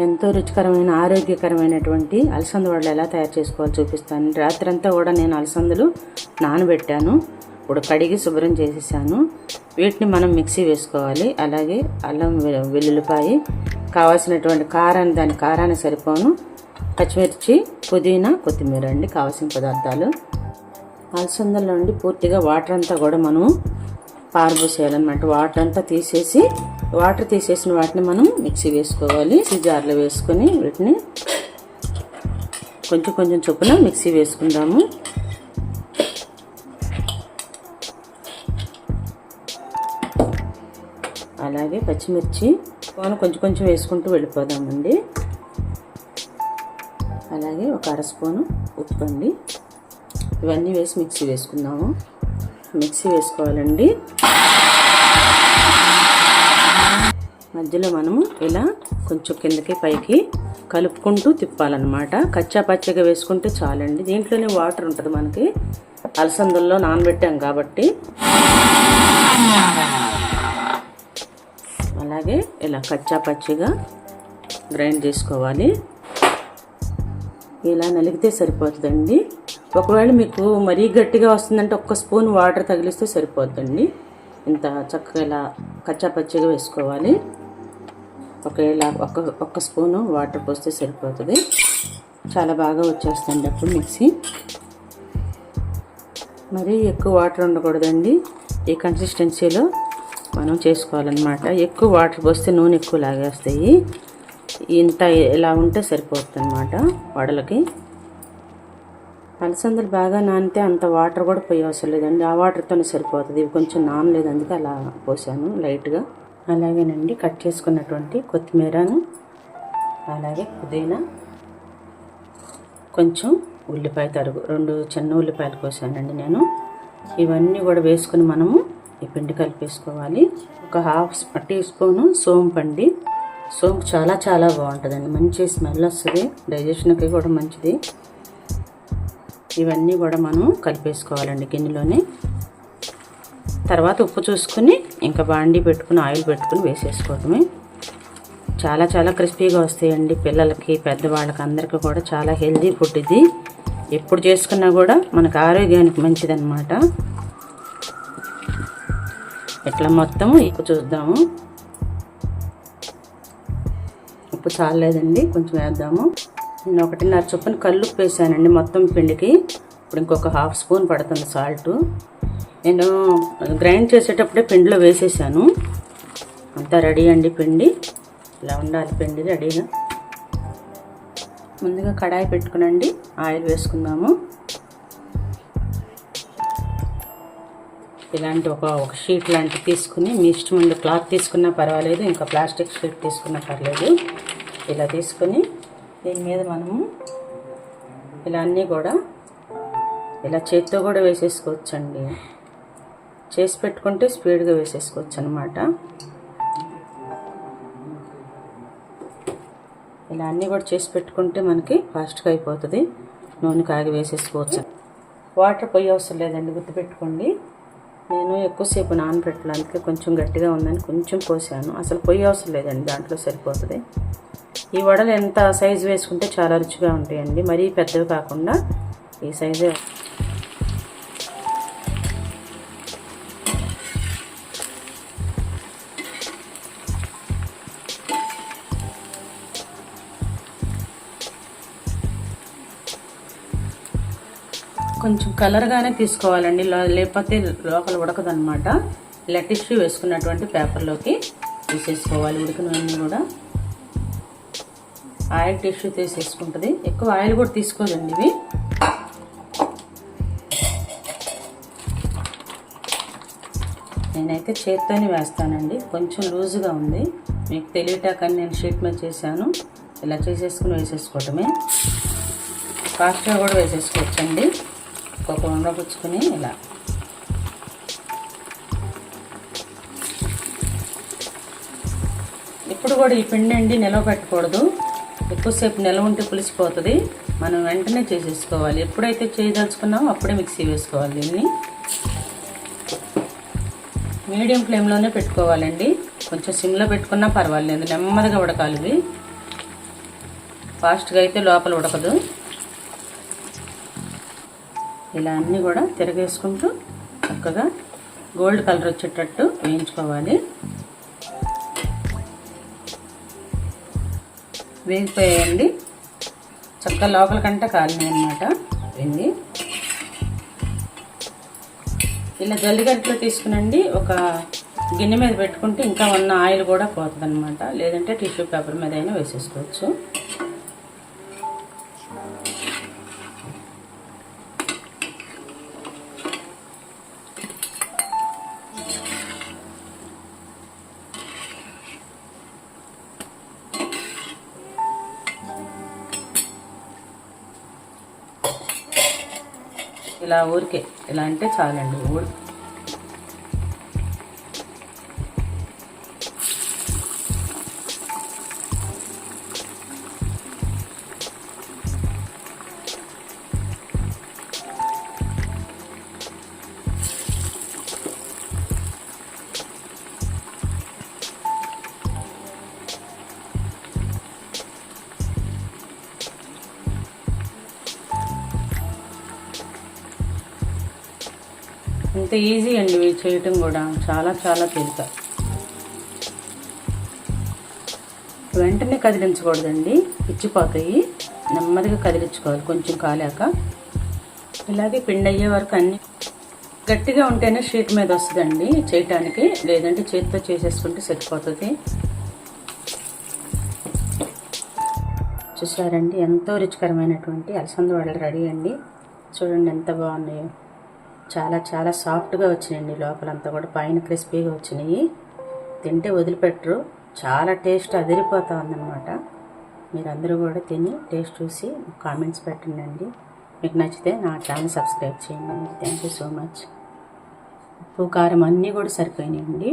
ఎంతో రుచికరమైన ఆరోగ్యకరమైనటువంటి అలసంద వడలు ఎలా తయారు చేసుకోవాలో చూపిస్తాను. రాత్రంతా కూడా నేను అలసందలు నానబెట్టాను. ఇప్పుడు కడిగి శుభ్రం చేసేసాను. వీటిని మనం మిక్సీ వేసుకోవాలి. అలాగే అల్లం వె- వెల్లుల్లిపాయ కావాల్సినటువంటి కారాన్ని దాని కారాన్ని సరిపోను. పచ్చిమిర్చి పుదీనా కొత్తిమీర అండి కావాల్సిన పదార్థాలు. అలసందల నుండి పూర్తిగా వాటర్ అంతా కూడా మనం పారబోసేయాలన్నమాట వాటర్ అంతా తీసేసి వాటర్ తీసేసిన వాటిని మనం మిక్సీ వేసుకోవాలి. మిక్సీ జార్లో వేసుకొని వీటిని కొంచెం కొంచెం చొప్పున మిక్సీ వేసుకుందాము. అలాగే పచ్చిమిర్చి మనం కొంచెం కొంచెం వేసుకుంటూ వెళ్ళిపోదామండి. అలాగే ఒక అర స్పూను ఉప్పు అండి ఇవన్నీ వేసి మిక్సీ వేసుకుందాము. మిక్సీ వేసుకోవాలండి. మధ్యలో మనము ఇలా కొంచెం కిందకి పైకి కలుపుకుంటూ తిప్పాలన్నమాట. కచ్చా పచ్చగా వేసుకుంటే చాలండి. దీంట్లోనే వాటర్ ఉంటుంది మనకి. అలసందల్లో నానబెట్టాం కాబట్టి. అలాగే ఇలా కచ్చా పచ్చిగా గ్రైండ్ చేసుకోవాలి. ఇలా నలిగితే సరిపోతుందండి. ఒకవేళ మీకు మరీ గట్టిగా వస్తుందంటే ఒక్క స్పూన్ వాటర్ తగిలిస్తే సరిపోద్దండి. ఇంత చక్కగా ఇలా కచ్చాపచ్చిగా వేసుకోవాలి. ఒక ఒక్క ఒక్క స్పూను వాటర్ పోస్తే సరిపోతుంది. చాలా బాగా వచ్చేస్తుంది అప్పుడు మిక్సీ. మరీ ఎక్కువ వాటర్ ఉండకూడదండి. ఈ కన్సిస్టెన్సీలో మనం చేసుకోవాలన్నమాట. ఎక్కువ వాటర్ పోస్తే నూనె ఎక్కువ లాగేస్తాయి. ఇంత ఇలా ఉంటే సరిపోతుంది అన్నమాట వడలకి. అలసందలు బాగా నానితే అంత వాటర్ కూడా పోయి అవసరం లేదండి. ఆ వాటర్తోనే సరిపోతుంది. ఇవి కొంచెం నానలేదు అందుకే అలా పోసాను లైట్గా. అలాగేనండి కట్ చేసుకున్నటువంటి కొత్తిమీరను అలాగే పుదీనా కొంచెం ఉల్లిపాయ తరుగు రెండు చిన్న ఉల్లిపాయలు కోసానండి నేను. ఇవన్నీ కూడా వేసుకుని మనము ఈ పిండి కలిపేసుకోవాలి. ఒక హాఫ్ టీ స్పూను సోంపండి సోంపు చాలా చాలా బాగుంటుందండి. మంచి స్మెల్ వస్తుంది. డైజెషన్కి కూడా మంచిది. ఇవన్నీ కూడా మనం కలిపేసుకోవాలండి గిన్నెలోనే. తర్వాత ఉప్పు చూసుకుని ఇంకా బాండీ పెట్టుకుని ఆయిల్ పెట్టుకుని వేసేసుకోవటమే. చాలా చాలా క్రిస్పీగా వస్తాయండి పిల్లలకి పెద్దవాళ్ళకి అందరికీ కూడా చాలా హెల్దీ ఫుడ్ ఇది. ఎప్పుడు చేసుకున్నా కూడా మనకు ఆరోగ్యానికి మంచిదన్నమాట. ఇట్లా మొత్తం ఉప్పు చూద్దాము. ఉప్పు చాలేదండి కొంచెం వేద్దాము. నేను ఒకటిన్నర చొప్పున కల్లుప్పు వేసానండి మొత్తం పిండికి. ఇప్పుడు ఇంకొక హాఫ్ స్పూన్ పడుతుంది సాల్ట్. నేను గ్రైండ్ చేసేటప్పుడే పిండిలో వేసేసాను. అంతా రెడీ అండి పిండి. ఇలా ఉండాలి పిండి రెడీగా. ముందుగా కడాయి పెట్టుకునండి. ఆయిల్ వేసుకుందాము. ఇలాంటి ఒక ఒక షీట్ లాంటివి తీసుకుని మీ ఇష్టం ఉండే క్లాత్ తీసుకున్నా పర్వాలేదు ఇంకా ప్లాస్టిక్ షీట్ తీసుకున్నా పర్లేదు. ఇలా తీసుకొని దీని మీద మనము ఇలా అన్నీ కూడా ఇలా చేత్తో కూడా వేసేసుకోవచ్చండి. చేసి పెట్టుకుంటే స్పీడ్గా వేసేసుకోవచ్చు అనమాట ఇలా అన్నీ కూడా చేసి పెట్టుకుంటే మనకి ఫాస్ట్గా అయిపోతుంది. నూనె కాగి వేసేసుకోవచ్చు. వాటర్ పొయ్యి అవసరం లేదండి గుర్తుపెట్టుకోండి నేను ఎక్కువసేపు నానబెట్టడానికి కొంచెం గట్టిగా ఉందని కొంచెం పోసాను అసలు పొయ్యి అవసరం లేదండి దాంట్లో సరిపోతుంది. ఈ వడలు ఎంత సైజు వేసుకుంటే చాలా రుచిగా ఉంటాయండి. మరీ పెద్దవి కాకుండా ఈ సైజే కొంచెం కలర్గానే తీసుకోవాలండి. లేకపోతే లోపల ఉడకదనమాట ఇలా టిష్యూ వేసుకున్నటువంటి పేపర్లోకి తీసేసుకోవాలి. ఉడికినవన్నీ కూడా. ఆయిల్ టిష్యూ తీసేసుకుంటుంది. ఎక్కువ ఆయిల్ కూడా తీసుకోదండి ఇవి. నేనైతే చేత్తోనే వేస్తానండి. కొంచెం లూజుగా ఉంది. మీకు తెలియటాకని నేను షీట్ మీద చేశాను. ఇలా చేసేసుకుని వేసేసుకోవటమే. ఫాస్ట్గా కూడా వేసేసుకోవచ్చండి. ఒక ఉండపుచ్చుకొని ఇలా. ఇప్పుడు కూడా ఈ పిండి అండి నిలవ పెట్టకూడదు. ఎక్కువసేపు నెల ఉంటే పులిసిపోతుంది. మనం వెంటనే చేసేసుకోవాలి. ఎప్పుడైతే చేయదలుచుకున్నామో అప్పుడే మిక్సీ వేసుకోవాలి దీన్ని. మీడియం ఫ్లేమ్లోనే పెట్టుకోవాలండి. కొంచెం సిమ్లో పెట్టుకున్నా పర్వాలేదు. నెమ్మదిగా ఉడకాలి ఇవి ఫాస్ట్గా అయితే లోపల ఉడకదు. ఇలా అన్నీ కూడా తిరగేసుకుంటూ చక్కగా గోల్డ్ కలర్ వచ్చేటట్టు వేయించుకోవాలి. వేగిపోయాయండి. చక్కగా లోపల కంటే కాలినాయి అనమాట వెండి ఇలా జల్లిగడ్డలో తీసుకునండి. ఒక గిన్నె మీద పెట్టుకుంటే ఇంకా ఉన్న ఆయిల్ కూడా పోతుంది లేదంటే టిష్యూ పేపర్ మీద అయినా వేసేసుకోవచ్చు. ఇలా ఊరికే. ఇలా అంటే చాలండి. ఇంత ఈజీ అండి ఇవి చేయటం కూడా. చాలా చాలా తేలిక వెంటనే కదిలించకూడదండి. ఇచ్చిపోతాయి నెమ్మదిగా కదిలించుకోవాలి. కొంచెం కాలాక. ఇలాగే పిండి అయ్యే వరకు అన్ని గట్టిగా ఉంటేనే షీట్ మీద వస్తుందండి చేయటానికి. లేదంటే చేతితో చేసేసుకుంటే సరిపోతుంది. చూసారండి? ఎంతో రుచికరమైనటువంటి అలసంద వడలు రెడీ అండి. చూడండి ఎంత బాగున్నాయో. చాలా చాలా సాఫ్ట్గా వచ్చినాయండి లోపలంతా కూడా. పైన క్రిస్పీగా వచ్చినాయి. తింటే వదిలిపెట్టరు. చాలా టేస్ట్ అదిరిపోతా ఉందన్నమాట. మీరందరూ కూడా తిని టేస్ట్ చూసి కామెంట్స్ పెట్టండి మీకు నచ్చితే నా ఛానల్ సబ్స్క్రైబ్ చేయండి. Thank you so much. ఉప్పు కారం అన్నీ కూడా సరిపోయినాయండి.